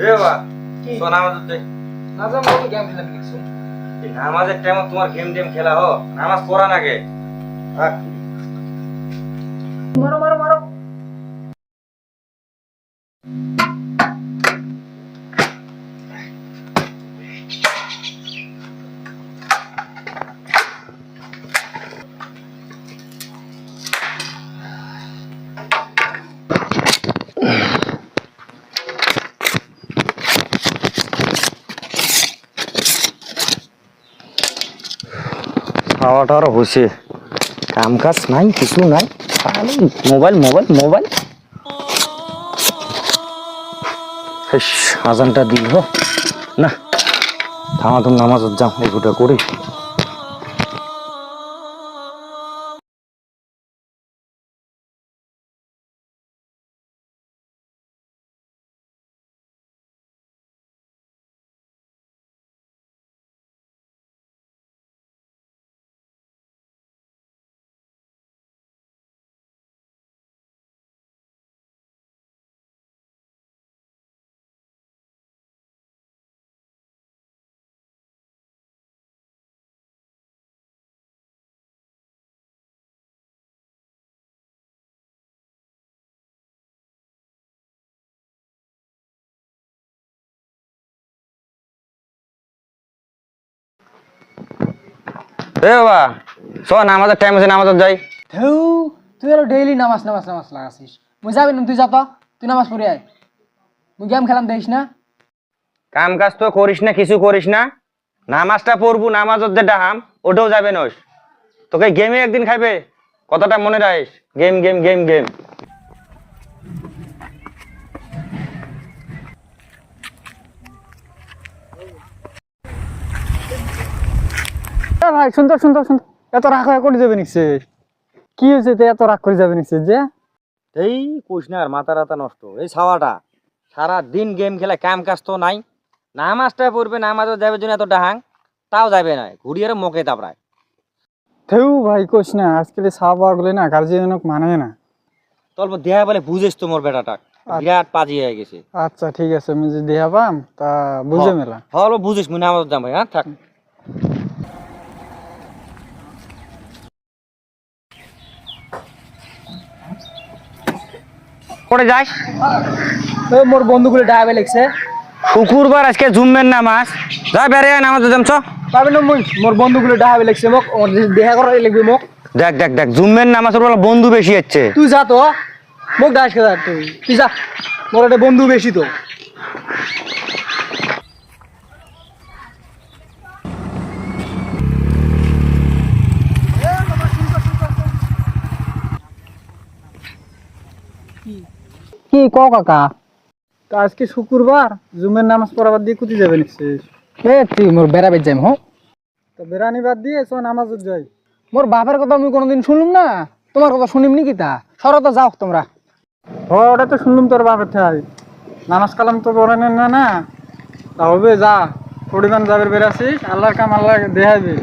এ বাবা? শোন আমাদের দে না যাম বলো গেম খেলাম কিছু? এই নামাজের টাইমে তোমার গেম টেম খেলা হো নামাজ পড়া নাগে। মারো মারো মারো। খাওয়া টাওয়া হয়েছে কাম কাজ নাই, কিছু নাই। Mobile mobile mobile. আজানটা দিল না থামা তুমি নামাজ যাও দুটা করি। এ বাবা চ নামাজের টাইম আছে নামাজ যাই। ধেউ তুই আর ডেইলি নামাজ নামাজ নামাজ লাগাছিস মুই যাবি না তুই যা তো তুই নামাজ পড়ে আয়। মুই গেম খেলাম দেখিস না? কাম কাজ তো করিস না কিছু করিস না। নামাজটা পড়ব নামাজের যে ডাহাম ওটাও যাবে নস তোকে গেমে একদিন খাইবে কথাটা মনে রাখিস। গেম গেম গেম গেম এ ভাই সুন্দর সুন্দর সুন্দর। এত রাগ হয়ে করে যাবে নিচ্ছে কি হয়েছে তে এত রাগ করে যাবে নিচ্ছে যে? এই আর মাথা রাতা নষ্ট। এই ছাওয়াটা সারা দিন গেম খেলে কাম কাজ তো নাই। নামাজটা পড়বে নামাজও যাবে জন্য এত ডাহাং তাও যাবে না। ঘুরিয়ে মোকে তাপড়ায় থেউ ভাই কোস না আজকাল সাবা গুলো না গার্জিয়ানক মানে না। তল্প দেহা বলে বুঝেস তো মোর বেটাটা। বিরাট পাজি হয়ে গেছে। আচ্ছা ঠিক আছে আমি যদি দেহা পাম তা বুঝে মেলা। হলো বুঝিস মুই নামাজ যাম ভাই হ্যাঁ থাক। করে যাস? ও মোর বন্ধুগুলো ডায়াবে লেগছে। শুক্রবার আজকে জুম্মের নামাজ। যা বেড়ে নামাজ জমছ পাবি না মুই? মোর বন্ধুগুলো ডায়াবে লেগছে মোক ওর যে দেহা করাই লাগবে মোক। দেখ দেখ দেখ জুম্মের নামাজ ওর বলে বন্ধু বেশি হচ্ছে। তুই যা তো। মোক ডাস তুই। তুই যা। মোর একটা বন্ধু বেশি তো। কি ক কাকা? তা আজকে শুক্রবার জুমের নামাজ পড়াবার দিয়ে কুতি যাবে নিশ্চিস এ তুই মোর বেড়াবে যাইম হো। তো বেড়ানি বাদ দিয়ে চ নামাজ যাই। মোর বাপের কথা আমি কোনোদিন শুনলুম না তোমার কথা শুনিম নি কিতা? সরো তো যাও তোমরা। হ ওটা তো শুনলুম তোর বাপের ঠাই। নামাজ কালাম তো করে না না। তা হবে যা পরিমাণ যাবে বেড়াছিস আল্লাহর কাম আল্লাহ দেখাইবে।